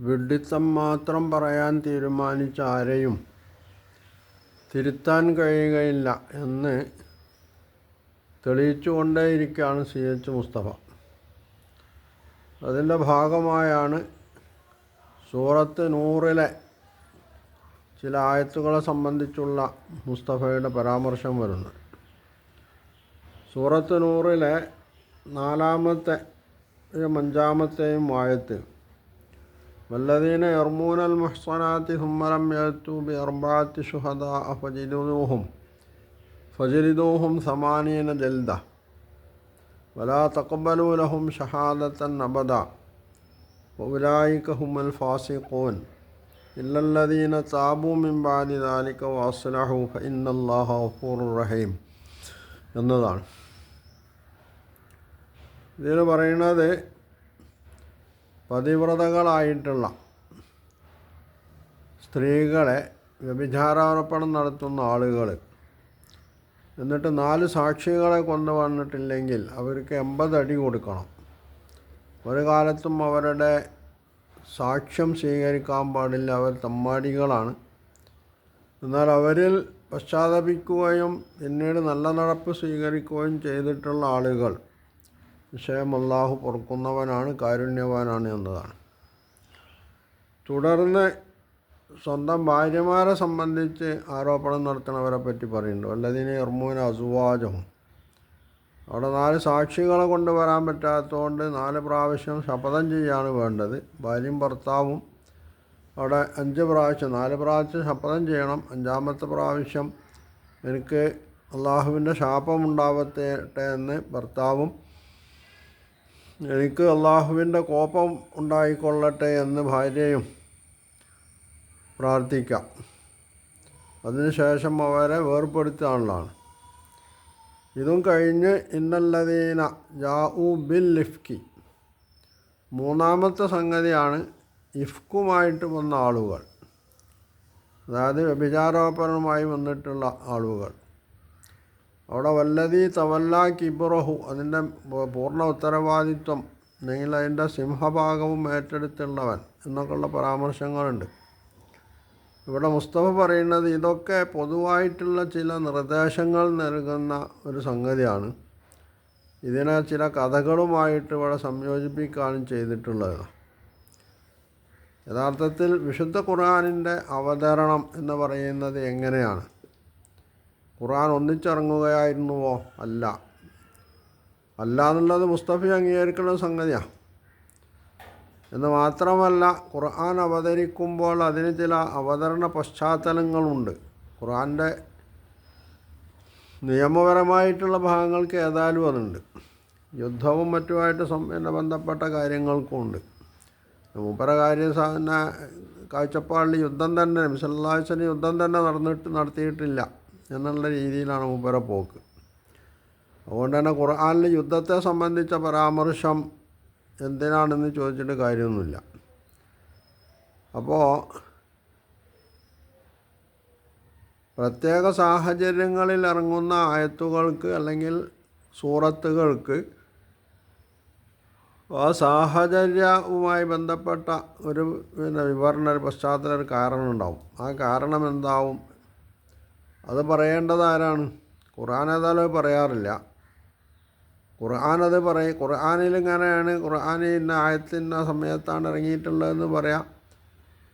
വിഡ്ഢിത്തം മാത്രം പറയാൻ തീരുമാനിച്ച ആരെയും തിരുത്താൻ കഴിയുകയില്ല എന്ന് തെളിയിച്ചുകൊണ്ടേയിരിക്കുകയാണ് സി എച്ച് മുസ്തഫ. അതിന്റെ ഭാഗമായാണ് സൂറത്ത് നൂറിലെ ചില ആയത്തുകളെ സംബന്ധിച്ചുള്ള മുസ്തഫയുടെ പരാമർശം വരുന്നത്. സൂറത്ത് നൂറിലെ നാലാമത്തെ അഞ്ചാമത്തെയും ആയത്ത് والذين يرمون المحصنات ثم لم يأتوا بأربعة شهداء فجلدوهم فجلدوهم ثمانين جلدة ولا تقبلوا لهم شهادة أبدا وأولئك هم الفاسقون إلا الذين تابوا من بعد ذلك وأصلحوا فإن الله غفور رحيم എന്നതാണ് ഇതിൽ പറയുന്നത് പതിവ്രതകളായിട്ടുള്ള സ്ത്രീകളെ വ്യഭിചാരോപണം നടത്തുന്ന ആളുകൾ എന്നിട്ട് നാല് സാക്ഷികളെ കൊണ്ടുവന്നിട്ടില്ലെങ്കിൽ അവർക്ക് എൺപത് അടി കൊടുക്കണം. ഒരു കാലത്തും അവരുടെ സാക്ഷ്യം സ്വീകരിക്കാൻ പാടില്ല. അവർ തമ്മാടികളാണ്. എന്നാൽ അവരിൽ പശ്ചാത്തപിക്കുകയും പിന്നീട് നല്ല നടപ്പ് സ്വീകരിക്കുകയും ചെയ്തിട്ടുള്ള ആളുകൾ വിഷയം അള്ളാഹു പൊറുക്കുന്നവനാണ് കാരുണ്യവാനാണ് എന്നതാണ്. തുടർന്ന് സ്വന്തം ഭാര്യമാരെ സംബന്ധിച്ച് ആരോപണം നടത്തുന്നവരെ പറ്റി പറയുന്നുണ്ട്. വല്ലതിനെ ഇർമൂന അസുവാചവും അവിടെ നാല് സാക്ഷികളെ കൊണ്ടുവരാൻ പറ്റാത്തതുകൊണ്ട് നാല് പ്രാവശ്യം ശപഥം ചെയ്യാണ് വേണ്ടത്. ഭാര്യയും ഭർത്താവും അവിടെ അഞ്ച് പ്രാവശ്യം നാല് പ്രാവശ്യം ശപഥം ചെയ്യണം. അഞ്ചാമത്തെ പ്രാവശ്യം എനിക്ക് അള്ളാഹുവിന്റെ ശാപം ഉണ്ടാവട്ടെ എന്ന് ഭർത്താവും എനിക്ക് അള്ളാഹുവിന്റെ കോപം ഉണ്ടായിക്കൊള്ളട്ടെ എന്ന് ഭാര്യയും പ്രാർത്ഥിക്കാം. അതിനുശേഷം അവരെ വേർപ്പെടുത്താനുള്ളതാണ്. ഇതും കഴിഞ്ഞ് ഇന്നല്ലതീന ജാഉ ബിൽ ഇഫ്കി. മൂന്നാമത്തെ സംഗതിയാണ് ഇഫ്കുമായിട്ട് വന്ന ആളുകൾ. അതായത് വ്യഭിചാരോപരണമായി വന്നിട്ടുള്ള ആളുകൾ. അവിടെ വല്ലതി തവല്ല കിബുറഹു അതിന്റെ പൂർണ ഉത്തരവാദിത്വം. അല്ലെങ്കിൽ അതിന്റെ സിംഹഭാഗവും ഏറ്റെടുത്തുള്ളവൻ എന്നൊക്കെയുള്ള പരാമർശങ്ങളുണ്ട്. ഇവിടെ മുസ്തഫ പറയുന്നത് ഇതൊക്കെ പൊതുവായിട്ടുള്ള ചില നിർദ്ദേശങ്ങൾ നൽകുന്ന ഒരു സംഗതിയാണ്. ഇതിനെ ചില കഥകളുമായിട്ട് ഇവിടെ സംയോജിപ്പിക്കാനും ചെയ്തിട്ടുള്ളത്. യഥാർത്ഥത്തിൽ വിശുദ്ധ ഖുർആാനിന്റെ അവതരണം എന്ന് പറയുന്നത് എങ്ങനെയാണ്? ഖുർആൻ ഒന്നിച്ചിറങ്ങുകയായിരുന്നുവോ? അല്ല. അല്ല എന്നുള്ളത് മുസ്തഫി അംഗീകരിക്കുന്ന സംഗതിയാണ് എന്ന് മാത്രമല്ല ഖുർആൻ അവതരിക്കുമ്പോൾ അതിന് ചില അവതരണ പശ്ചാത്തലങ്ങളുണ്ട്. ഖുർആന്റെ നിയമപരമായിട്ടുള്ള ഭാഗങ്ങൾക്ക് ഏതായാലും അതുണ്ട്. യുദ്ധവും മറ്റുമായിട്ട് പിന്നെ ബന്ധപ്പെട്ട കാര്യങ്ങൾക്കും ഉണ്ട്. മൂപ്പര കാര്യ കാഴ്ചപ്പാടിൽ യുദ്ധം തന്നെ മിസല്ലാസിന് യുദ്ധം തന്നെ നടന്നിട്ട് നടത്തിയിട്ടില്ല. എന്നുള്ള രീതിയിലാണ് മൂപ്പര പോക്ക്. അതുകൊണ്ട് തന്നെ ഖുർആാനിൽ യുദ്ധത്തെ സംബന്ധിച്ച പരാമർശം എന്തിനാണെന്ന് ചോദിച്ചിട്ട് കാര്യമൊന്നുമില്ല. അപ്പോൾ പ്രത്യേക സാഹചര്യങ്ങളിൽ ഇറങ്ങുന്ന ആയത്തുകൾക്ക് അല്ലെങ്കിൽ സൂറത്തുകൾക്ക് ആ സാഹചര്യവുമായി ബന്ധപ്പെട്ട ഒരു പിന്നെ വിവരണ ഒരു പശ്ചാത്തല ഒരു കാരണം ഉണ്ടാവും ആ കാരണം എന്താവും അത് പറയേണ്ടത് ആരാണ്? ഖുർആൻ ഏതായാലും പറയാറില്ല. ഖുർആൻ അത് പറയും ഖുർആാനിൽ ഇങ്ങനെയാണ് ഖുർആൻ ഇന്ന ആയത്തിന്റെ സമയത്താണ് ഇറങ്ങിയിട്ടുള്ളതെന്ന് പറയാം.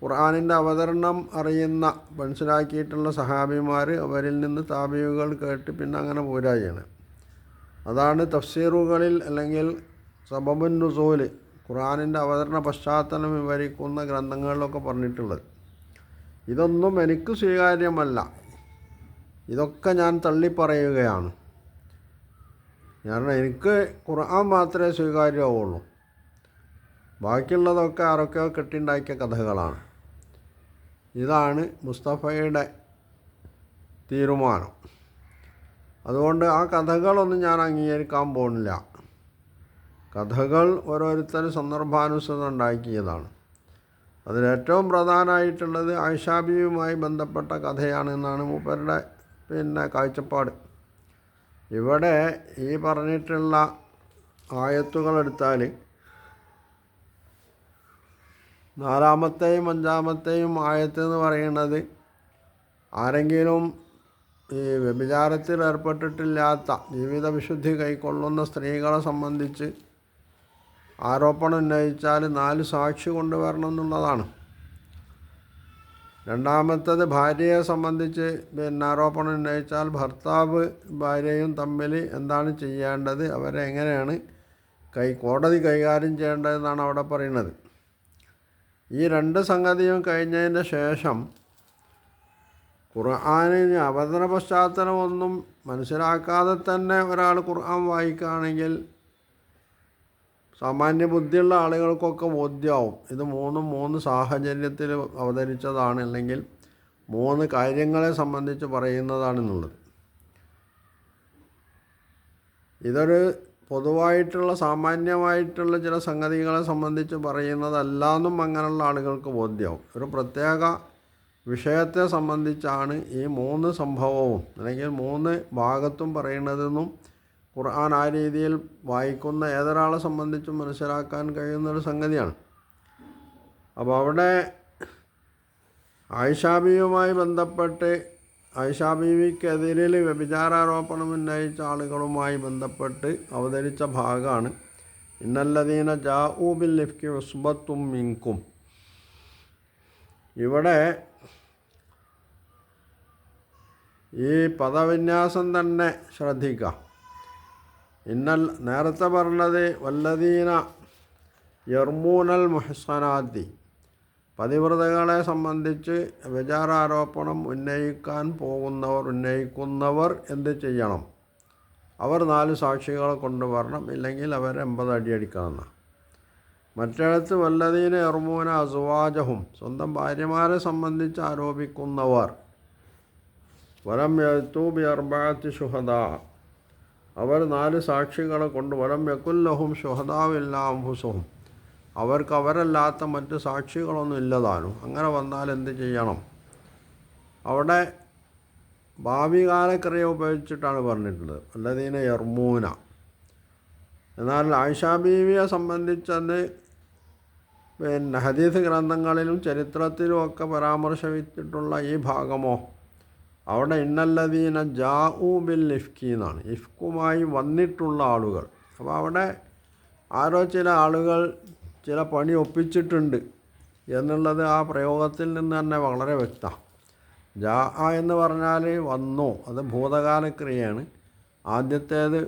ഖുർആാനിന്റെ അവതരണം അറിയുന്ന മനസ്സിലാക്കിയിട്ടുള്ള സഹാബിമാർ അവരിൽ നിന്ന് താബിയുകൾ കേട്ട് പിന്നെ അങ്ങനെ പോരായാണ്. അതാണ് തഫ്സീറുകളിൽ അല്ലെങ്കിൽ സബബുൻ നുസൂൽ ഖുർആാനിന്റെ അവതരണ പശ്ചാത്തലം വിവരിക്കുന്ന ഗ്രന്ഥങ്ങളിലൊക്കെ പറഞ്ഞിട്ടുള്ളത്. ഇതൊന്നും എനിക്ക് സ്വീകാര്യമല്ല. ഇതൊക്കെ ഞാൻ തള്ളിപ്പറയുകയാണ്. കാരണം എനിക്ക് ഖുർആൻ മാത്രമേ സ്വീകാര്യമാവുള്ളൂ. ബാക്കിയുള്ളതൊക്കെ ആരൊക്കെയോ കെട്ടിണ്ടാക്കിയ കഥകളാണ്. ഇതാണ് മുസ്തഫയുടെ തീരുമാനം. അതുകൊണ്ട് ആ കഥകളൊന്നും ഞാൻ അംഗീകരിക്കാൻ പോകുന്നില്ല. കഥകൾ ഓരോരുത്തരും സന്ദർഭാനുസൃതം ഉണ്ടാക്കിയതാണ് അതിലേറ്റവും പ്രധാനമായിട്ടുള്ളത് ആയിഷാബിയുമായി ബന്ധപ്പെട്ട കഥയാണെന്നാണ് മൂപ്പരുടെ പിന്നെ കാഴ്ചപ്പാട്. ഇവിടെ ഈ പറഞ്ഞിട്ടുള്ള ആയത്തുകളെടുത്താൽ നാലാമത്തെയും അഞ്ചാമത്തെയും ആയത്ത് എന്ന് പറയുന്നത് ആരെങ്കിലും ഈ വ്യഭിചാരത്തിൽ ഏർപ്പെട്ടിട്ടില്ലാത്ത ജീവിത വിശുദ്ധി കൈക്കൊള്ളുന്ന സ്ത്രീകളെ സംബന്ധിച്ച് ആരോപണം ഉന്നയിച്ചാൽ നാല് സാക്ഷി കൊണ്ടുവരണം എന്നുള്ളതാണ്. രണ്ടാമത്തത് ഭാര്യയെ സംബന്ധിച്ച് പിന്നെ ആരോപണം ഉന്നയിച്ചാൽ ഭർത്താവ് ഭാര്യയും തമ്മിൽ എന്താണ് ചെയ്യേണ്ടത്? അവരെ എങ്ങനെയാണ് കൈ കോടതി കൈകാര്യം ചെയ്യേണ്ടതെന്നാണ് അവിടെ പറയുന്നത്. ഈ രണ്ട് സംഗതിയും കഴിഞ്ഞതിന് ശേഷം ഖുർആാനിന് അവതരണ പശ്ചാത്തലമൊന്നും മനസ്സിലാക്കാതെ തന്നെ ഒരാൾ ഖുർആൻ വായിക്കുകയാണെങ്കിൽ സാമാന്യ ബുദ്ധിയുള്ള ആളുകൾക്കൊക്കെ ബോധ്യമാവും ഇത് മൂന്നും മൂന്ന് സാഹചര്യത്തിൽ അവതരിച്ചതാണ് അല്ലെങ്കിൽ മൂന്ന് കാര്യങ്ങളെ സംബന്ധിച്ച് പറയുന്നതാണെന്നുള്ളത്. ഇതൊരു പൊതുവായിട്ടുള്ള സാമാന്യമായിട്ടുള്ള ചില സംഗതികളെ സംബന്ധിച്ച് പറയുന്നതല്ല എന്നും അങ്ങനെയുള്ള ആളുകൾക്ക് ബോധ്യമാവും ഒരു പ്രത്യേക വിഷയത്തെ സംബന്ധിച്ചാണ് ഈ മൂന്ന് സംഭവവും അല്ലെങ്കിൽ മൂന്ന് ഭാഗത്തും പറയുന്നതെന്നും ഖുർആൻ ആ രീതിയിൽ വായിക്കുന്ന ഏതൊരാളെ സംബന്ധിച്ചും മനസ്സിലാക്കാൻ കഴിയുന്നൊരു സംഗതിയാണ്. അപ്പോൾ അവിടെ ആയിഷാബിയുമായി ബന്ധപ്പെട്ട് ആയിഷാബീവിക്കെതിരിൽ വ്യഭിചാരാരോപണം ഉന്നയിച്ച ആളുകളുമായി ബന്ധപ്പെട്ട് അവതരിച്ച ഭാഗമാണ്. ഇന്നല്ലദീന ജാഊബിൽ ലിഫ്കി ഉസ്ബത്തും മിങ്കും. ഇവിടെ ഈ പദവിന്യാസം തന്നെ ശ്രദ്ധിക്കാം. ഇന്നൽ നേരത്തെ പറഞ്ഞത് വല്ലദീന യർമൂനൽ മുഹസനാദി. പതിവ്രതകളെ സംബന്ധിച്ച് വിചാരാരോപണം ഉന്നയിക്കാൻ പോകുന്നവർ ഉന്നയിക്കുന്നവർ എന്ത് ചെയ്യണം? അവർ നാല് സാക്ഷികളെ കൊണ്ടുവരണം ഇല്ലെങ്കിൽ അവർ എൺപത് അടി അടിക്കണമെന്ന മറ്റിടത്ത് വല്ലതീന എർമൂന അസുവാജഹും സ്വന്തം ഭാര്യമാരെ സംബന്ധിച്ച് ആരോപിക്കുന്നവർ. വരം യത്തൂബി അർബാത്തി ഷുഹദ അവർ നാല് സാക്ഷികളെ കൊണ്ട് വലം യക്കുല്ലഹും ഷുഹദാവില്ല ഹുസവും അവർക്ക് അവരല്ലാത്ത മറ്റ് സാക്ഷികളൊന്നും ഇല്ലതാനും. അങ്ങനെ വന്നാൽ എന്ത് ചെയ്യണം? അവിടെ ഭാവി കാലക്രിയ ഉപയോഗിച്ചിട്ടാണ് പറഞ്ഞിട്ടുള്ളത്. അല്ലതീന യർമൂന. എന്നാൽ ആയിഷാ ബീവിയെ സംബന്ധിച്ചത് പിന്നെ ഹദീസ് ഗ്രന്ഥങ്ങളിലും ചരിത്രത്തിലും ഒക്കെ പരാമർശിച്ചിട്ടുള്ള ഈ ഭാഗമോ? അവിടെ ഇന്നല്ലതീന ജാഊ ബിൽ ഇഫ്കി എന്നാണ്. ഇഫ്കുമായി വന്നിട്ടുള്ള ആളുകൾ. അപ്പോൾ അവിടെ ആരോ ചില ആളുകൾ ചില പണി ഒപ്പിച്ചിട്ടുണ്ട് എന്നുള്ളത് ആ പ്രയോഗത്തിൽ നിന്ന് തന്നെ വളരെ വ്യക്തമാണ്. ജാ എന്ന് പറഞ്ഞാൽ വന്നു? അത് ഭൂതകാല ക്രിയയാണ്. ആദ്യത്തേത്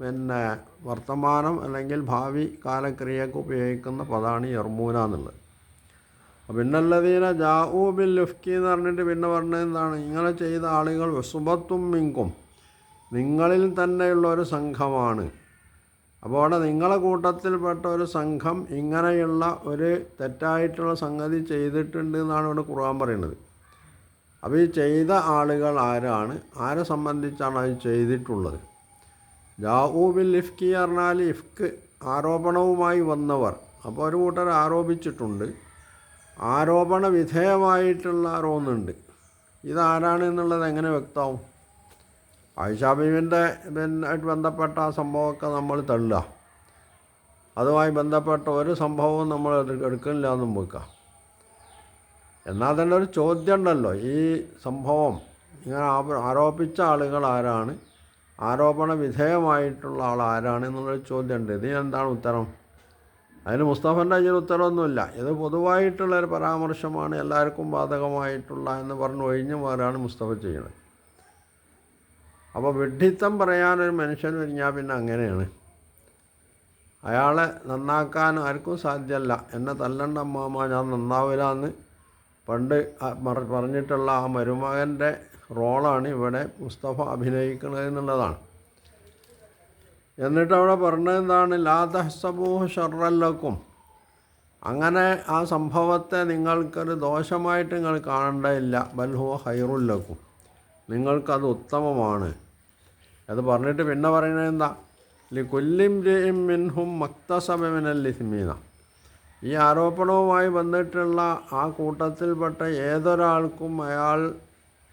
പിന്നെ വർത്തമാനം അല്ലെങ്കിൽ ഭാവി കാലക്രിയക്ക് ഉപയോഗിക്കുന്ന പദമാണ് യർമൂന എന്നുള്ളത്. പിന്നല്ലതീന ജാഊ ബിൽ ലുഫ്കി എന്ന് പറഞ്ഞിട്ട് പിന്നെ പറഞ്ഞത് എന്താണ്? ഇങ്ങനെ ചെയ്ത ആളുകൾ സുബത്തും മിങ്കും. നിങ്ങളിൽ തന്നെയുള്ള ഒരു സംഘമാണ്. അപ്പോൾ അവിടെ നിങ്ങളെ കൂട്ടത്തിൽപ്പെട്ട ഒരു സംഘം ഇങ്ങനെയുള്ള ഒരു തെറ്റായിട്ടുള്ള സംഗതി ചെയ്തിട്ടുണ്ട് എന്നാണ് ഇവിടെ ഖുർആൻ പറയുന്നത്. അപ്പോൾ ഈ ചെയ്ത ആളുകൾ ആരാണ്? ആരെ സംബന്ധിച്ചാണ് അത് ചെയ്തിട്ടുള്ളത്? ജാഊബിൽ ഇഫ്കി പറഞ്ഞാൽ ഇഫ്ക് ആരോപണവുമായി വന്നവർ. അപ്പോൾ ഒരു കൂട്ടർ ആരോപിച്ചിട്ടുണ്ട്. ആരോപണ വിധേയമായിട്ടുള്ള ആരോന്നുണ്ട് ഇതാരാണ് എന്നുള്ളത് എങ്ങനെ വ്യക്തമാവും ആയിഷാബീവിന്റെ ആയിട്ട് ബന്ധപ്പെട്ട ആ സംഭവമൊക്കെ നമ്മൾ തള്ളുക. അതുമായി ബന്ധപ്പെട്ട ഒരു സംഭവവും നമ്മൾ എടുക്കുന്നില്ല എന്നും വെക്കുക എന്നാൽ തന്നെ ഒരു ചോദ്യം ഉണ്ടല്ലോ ഈ സംഭവം ഇങ്ങനെ ആരോപിച്ച ആളുകൾ ആരാണ്? ആരോപണ വിധേയമായിട്ടുള്ള ആൾ ആരാണ് എന്നുള്ളൊരു ചോദ്യമുണ്ട്. ഇതിന് എന്താണ് ഉത്തരം? അതിന് മുസ്തഫന്റെ അതിന് ഉത്തരവൊന്നുമില്ല. ഇത് പൊതുവായിട്ടുള്ള ഒരു പരാമർശമാണ് എല്ലാവർക്കും ബാധകമായിട്ടുള്ള എന്ന് പറഞ്ഞു ഒഴിഞ്ഞു മാറാണ് മുസ്തഫ ചെയ്യുന്നത്. അപ്പോൾ വിഡ്ഢിത്തം പറയാനൊരു മനുഷ്യൻ കഴിഞ്ഞാൽ പിന്നെ അങ്ങനെയാണ്. അയാളെ നന്നാക്കാൻ ആർക്കും സാധ്യമല്ല. എന്നെ തല്ലണ്ട അമ്മാമ്മ ഞാൻ നന്നാവില്ല എന്ന് പണ്ട് പറഞ്ഞിട്ടുള്ള ആ മരുമകന്റെ റോളാണ് ഇവിടെ മുസ്തഫ അഭിനയിക്കുന്നത് എന്നുള്ളതാണ്. എന്നിട്ട് അവിടെ പറഞ്ഞത് എന്താണ് ലാ തഹസബൂഹ് ഷർറല്ലക്കും. അങ്ങനെ ആ സംഭവത്തെ നിങ്ങൾക്കൊരു ദോഷമായിട്ട് നിങ്ങൾ കാണേണ്ടതില്ല. ബൽഹു ഹൈറുല്ലക്കും നിങ്ങൾക്കത് ഉത്തമമാണ്. അത് പറഞ്ഞിട്ട് പിന്നെ പറയുന്നത് എന്താ? ലി കൊല്ലിം ജയും മിൻഹും മക്തസബമിനല്ലിസ്മീന ഈ ആരോപണവുമായി വന്നിട്ടുള്ള ആ കൂട്ടത്തിൽപ്പെട്ട ഏതൊരാൾക്കും അയാൾ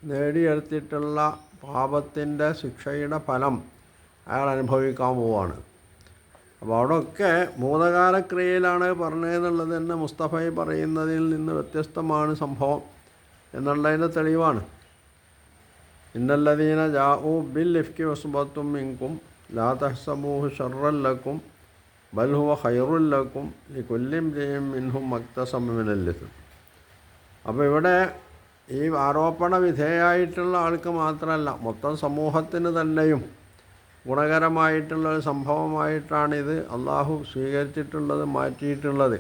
നേടിയെടുത്തിട്ടുള്ള പാപത്തിന്റെ ശിക്ഷയുടെ ഫലം അയാൾ അനുഭവിക്കാൻ പോവാണ്. അപ്പോൾ അവിടെയൊക്കെ ഭൂതകാലക്രിയയിലാണ് പറഞ്ഞതെന്നുള്ളത് തന്നെ മുസ്തഫയെ പറയുന്നതിൽ നിന്ന് വ്യത്യസ്തമാണ് സംഭവം എന്നുള്ളതിന്റെ തെളിവാണ്. ഇന്നല്ലദീന ജാഊ ബിൽ ഇഫ്കി വസുബത്തും ഇൻകും ലാ തഹ്സബൂഹ് ഷർറല്ലക്കും ബൽഹുവ ഹൈറുല്ലക്കും ഈ കൊല്ലിം ജയും മിൻഹും മക്തസമിനല്ലിത്ത് അപ്പോൾ ഇവിടെ ഈ ആരോപണ വിധേയായിട്ടുള്ള ആൾക്ക് മാത്രമല്ല മൊത്തം സമൂഹത്തിന് തന്നെയും ഗുണകരമായിട്ടുള്ള ഒരു സംഭവമായിട്ടാണിത് അള്ളാഹു സ്വീകരിച്ചിട്ടുള്ളത് മാറ്റിയിട്ടുള്ളത്.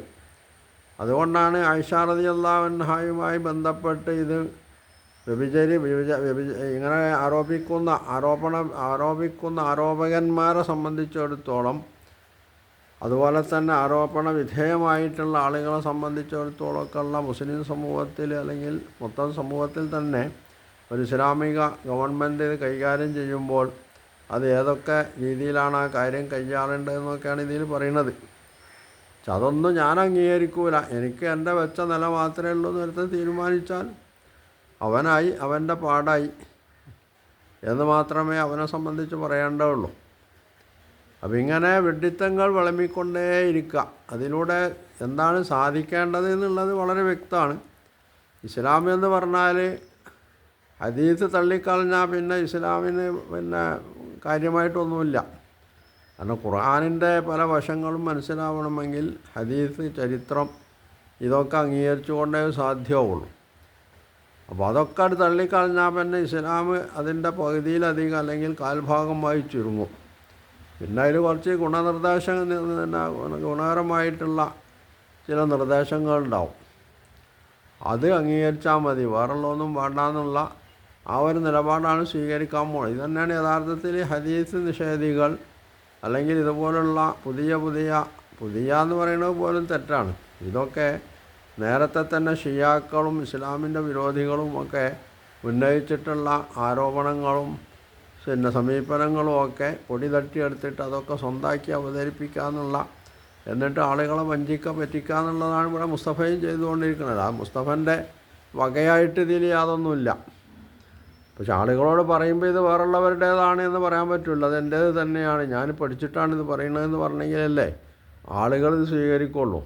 അതുകൊണ്ടാണ് ഐഷാറതി അള്ളാഹുഹായുമായി ബന്ധപ്പെട്ട് ഇത് വ്യഭിചരി വ്യഭിച വ്യഭിച ഇങ്ങനെ ആരോപിക്കുന്ന ആരോപണം ആരോപിക്കുന്ന ആരോപകന്മാരെ സംബന്ധിച്ചിടത്തോളം അതുപോലെ തന്നെ ആരോപണ വിധേയമായിട്ടുള്ള ആളുകളെ സംബന്ധിച്ചിടത്തോളമൊക്കെയുള്ള മുസ്ലിം സമൂഹത്തിൽ അല്ലെങ്കിൽ മൊത്തം സമൂഹത്തിൽ തന്നെ ഒരു ഇസ്ലാമിക ഗവൺമെന്റ് ഇത് കൈകാര്യം ചെയ്യുമ്പോൾ അത് ഏതൊക്കെ രീതിയിലാണ് ആ കാര്യം കൈയാളേണ്ടതെന്നൊക്കെയാണ് ഇതിൽ പറയുന്നത്. പക്ഷെ അതൊന്നും ഞാൻ അംഗീകരിക്കൂല. എനിക്ക് എന്റെ വെച്ച നില മാത്രമേ ഉള്ളൂ എന്ന് ഒരുത്തൻ തീരുമാനിച്ചാൽ അവനായി അവന്റെ പാടായി എന്ന് മാത്രമേ അവനെ സംബന്ധിച്ച് പറയേണ്ടതുള്ളൂ. അപ്പം ഇങ്ങനെ വെഡിത്തങ്ങൾ വിളമ്പിക്കൊണ്ടേയിരിക്കുക. അതിലൂടെ എന്താണ് സാധിക്കേണ്ടത് എന്നുള്ളത് വളരെ വ്യക്തമാണ്. ഇസ്ലാം എന്ന് പറഞ്ഞാൽ ഹദീസ് തള്ളിക്കളഞ്ഞാൽ പിന്നെ ഇസ്ലാമിന് പിന്നെ കാര്യമായിട്ടൊന്നുമില്ല. കാരണം ഖുർആാനിന്റെ പല വശങ്ങളും മനസ്സിലാവണമെങ്കിൽ ഹദീസ് ചരിത്രം ഇതൊക്കെ അംഗീകരിച്ചുകൊണ്ടേ സാധ്യമാവുള്ളൂ അപ്പോൾ അതൊക്കെ അത് തള്ളിക്കളഞ്ഞാൽ പിന്നെ ഇസ്ലാം അതിന്റെ പകുതിയിലധികം അല്ലെങ്കിൽ കാൽഭാഗമായി ചുരുങ്ങും. പിന്നെ അതിൽ കുറച്ച് ഗുണനിർദ്ദേശങ്ങൾ ഗുണകരമായിട്ടുള്ള ചില നിർദ്ദേശങ്ങളുണ്ടാവും. അത് അംഗീകരിച്ചാൽ മതി. വേറുള്ളതൊന്നും വേണ്ടാന്നുള്ള ആ ഒരു നിലപാടാണ് സ്വീകരിക്കാൻ പോകുന്നത് ഇത് തന്നെയാണ് യഥാർത്ഥത്തിൽ ഹദീസ് നിഷേധികൾ അല്ലെങ്കിൽ ഇതുപോലുള്ള പുതിയ പുതിയ പുതിയ എന്ന് പറയുന്നത് പോലും തെറ്റാണ്. ഇതൊക്കെ നേരത്തെ തന്നെ ഷിയാക്കളും ഇസ്ലാമിന്റെ വിരോധികളും ഒക്കെ ഉന്നയിച്ചിട്ടുള്ള ആരോപണങ്ങളും പിന്നെ സമീപനങ്ങളും ഒക്കെ പൊടി തട്ടിയെടുത്തിട്ട് അതൊക്കെ സ്വന്താക്കി അവതരിപ്പിക്കുക എന്നുള്ള എന്നിട്ട് ആളുകളെ വഞ്ചിക്ക പറ്റിക്കുക എന്നുള്ളതാണ് ഇവിടെ മുസ്തഫയും ചെയ്തുകൊണ്ടിരിക്കുന്നത്. ആ മുസ്തഫന്റെ വകയായിട്ട് ഇതിൽ യാതൊന്നുമില്ല. പക്ഷെ ആളുകളോട് പറയുമ്പോൾ ഇത് വേറുള്ളവരുടേതാണ് എന്ന് പറയാൻ പറ്റില്ല അത് എന്റേത് തന്നെയാണ്. ഞാൻ പഠിച്ചിട്ടാണ് ഇത് പറയണതെന്ന് പറഞ്ഞെങ്കിലല്ലേ ആളുകൾ ഇത് സ്വീകരിക്കുള്ളൂ.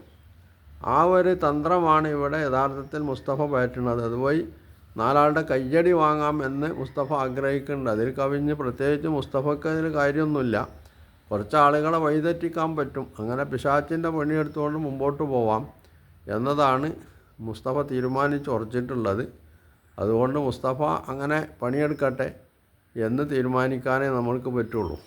ആ ഒരു തന്ത്രമാണ് ഇവിടെ യഥാർത്ഥത്തിൽ മുസ്തഫ പയറ്റുന്നത്. അതുപോയി നാലാളുടെ കയ്യടി വാങ്ങാം എന്ന് മുസ്തഫ ആഗ്രഹിക്കുന്നുണ്ട്. അതിൽ കവിഞ്ഞ് പ്രത്യേകിച്ച് മുസ്തഫയ്ക്ക് അതിന് കാര്യമൊന്നുമില്ല. കുറച്ച് ആളുകളെ വഴിതെറ്റിക്കാൻ പറ്റും. അങ്ങനെ പിശാച്ചിന്റെ പണിയെടുത്തുകൊണ്ട് മുമ്പോട്ട് പോവാം എന്നതാണ് മുസ്തഫ തീരുമാനിച്ച് ഉറച്ചിട്ടുള്ളത്. അതുകൊണ്ട് മുസ്തഫ അങ്ങനെ പണിയെടുക്കട്ടെ എന്ന് തീരുമാനിക്കാനേ നമ്മൾക്ക് പറ്റുള്ളൂ.